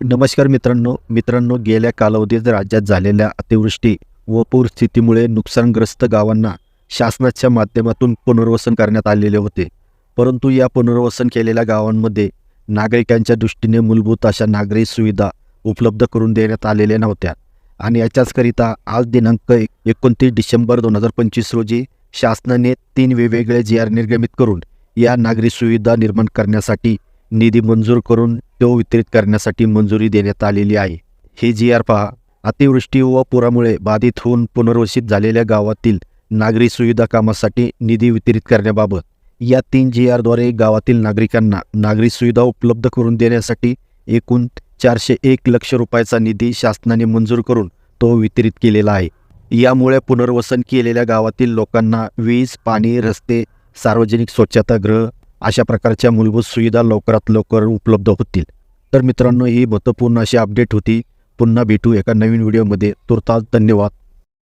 नमस्कार मित्रांनो मित्रांनो गेल्या कालावधीत राज्यात झालेल्या अतिवृष्टी व पूरस्थितीमुळे नुकसानग्रस्त गावांना शासनाच्या माध्यमातून पुनर्वसन करण्यात आलेले होते. परंतु या पुनर्वसन केलेल्या गावांमध्ये नागरिकांच्या दृष्टीने मूलभूत अशा नागरी सुविधा उपलब्ध करून देण्यात आलेल्या नव्हत्या आणि याच्याचकरिता आज दिनांक एक- एकोणतीस डिसेंबर दोन हजार पंचवीस रोजी शासनाने तीन वेगवेगळे जी आर निर्गमित करून या नागरी सुविधा निर्माण करण्यासाठी निधी मंजूर करून तो वितरित करण्यासाठी मंजुरी देण्यात आलेली आहे. ही जी आर पहा. अतिवृष्टी व पुरामुळे बाधित होऊन पुनर्वसित झालेल्या गावातील नागरी सुविधा कामासाठी निधी वितरित करण्याबाबत या तीन जी आरद्वारे गावातील नागरिकांना नागरी सुविधा उपलब्ध करून देण्यासाठी एकूण चारशे एक लक्ष रुपयाचा निधी शासनाने मंजूर करून तो वितरित केलेला आहे. यामुळे पुनर्वसन केलेल्या गावातील लोकांना वीज पाणी रस्ते सार्वजनिक स्वच्छतागृह अशा प्रकारच्या मूलभूत सुविधा लवकरात लवकर उपलब्ध होतील. तर मित्रांनो ही महत्त्वपूर्ण अशी अपडेट होती. पुन्हा भेटू एका नवीन व्हिडिओमध्ये तुर्तास धन्यवाद.